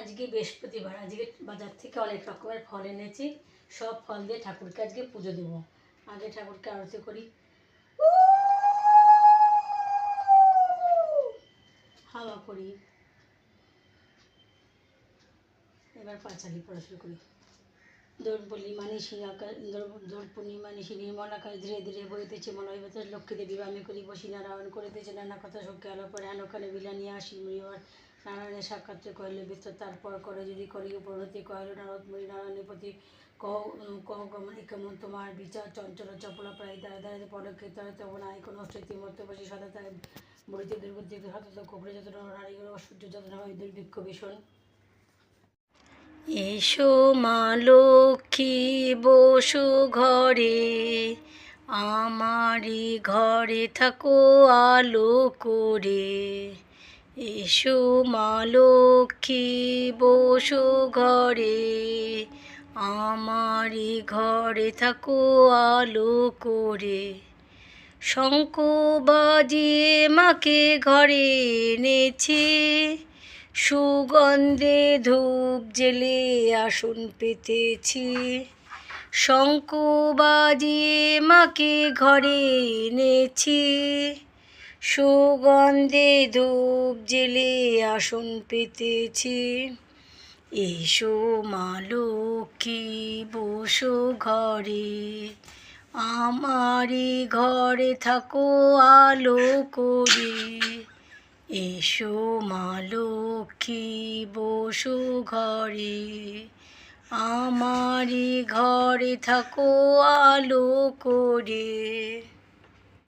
আজকে বৃহস্পতিবার, আজকে বাজার থেকে অনেক রকমের ফল এনেছি। সব ফল দিয়ে ঠাকুরকে আজকে পুজো দেবো। আগে ঠাকুরকে আরতি করি। হাওয়া করি। এবার পাঁচালি পড়া শুরু করি। দোল পূর্ণিমা নিশি আকাশ দোল পূর্ণিমা নিশি নির্মল আকাশ ধীরে ধীরে বইতেছে মনে হয় লক্ষ্মী দেবী আমি করি বসি নারায়ণ করিতেছে নানা কথা সখী আলো পরে আনোকালে বিলানিয়া আসি মরিবার নারায়ণের সাক্ষাৎ কহিলে বিস্তর তারপর করে যদি করি প্রণতি কহিল, নারদ নারায়ণের প্রতি কহ গমনে কেমন তোমার বিচার, চঞ্চল, চপলা, প্রায় দাঁড়ে দাঁড়াতে পদক্ষেপ, তারা তব নাই কোনো মধ্যে বসে সদা তাই বুড়িতে দুর্বুদ্ধি হঠাৎ কোপড়ে যত নারী অসহ্য যত্ন, হয় দুর্ভিক্ষ ভীষণ। এসো মা লক্ষ্মী, বসু ঘরে, আমারই ঘরে থাকো আলো করে। এসো মা লক্ষ্মী বসু ঘরে। আমারই ঘরে থাকো আলো করে। শঙ্খ বাজিয়ে মাকে ঘরে এনেছি। সুগন্ধে ধূপ জেলে আসন পেতেছি। শঙ্খ বাজিয়ে মাকে ঘরে এনেছি। সুগন্ধে ধূপ জেলে আসন পেতেছি। এসো মা লক্ষ্মী, বসো ঘরে। আমারই ঘরে থাকো, আলো করে। এসো মা লক্ষ্মী, বসু ঘরে। আমারই ঘরে থাকো, আলো করে।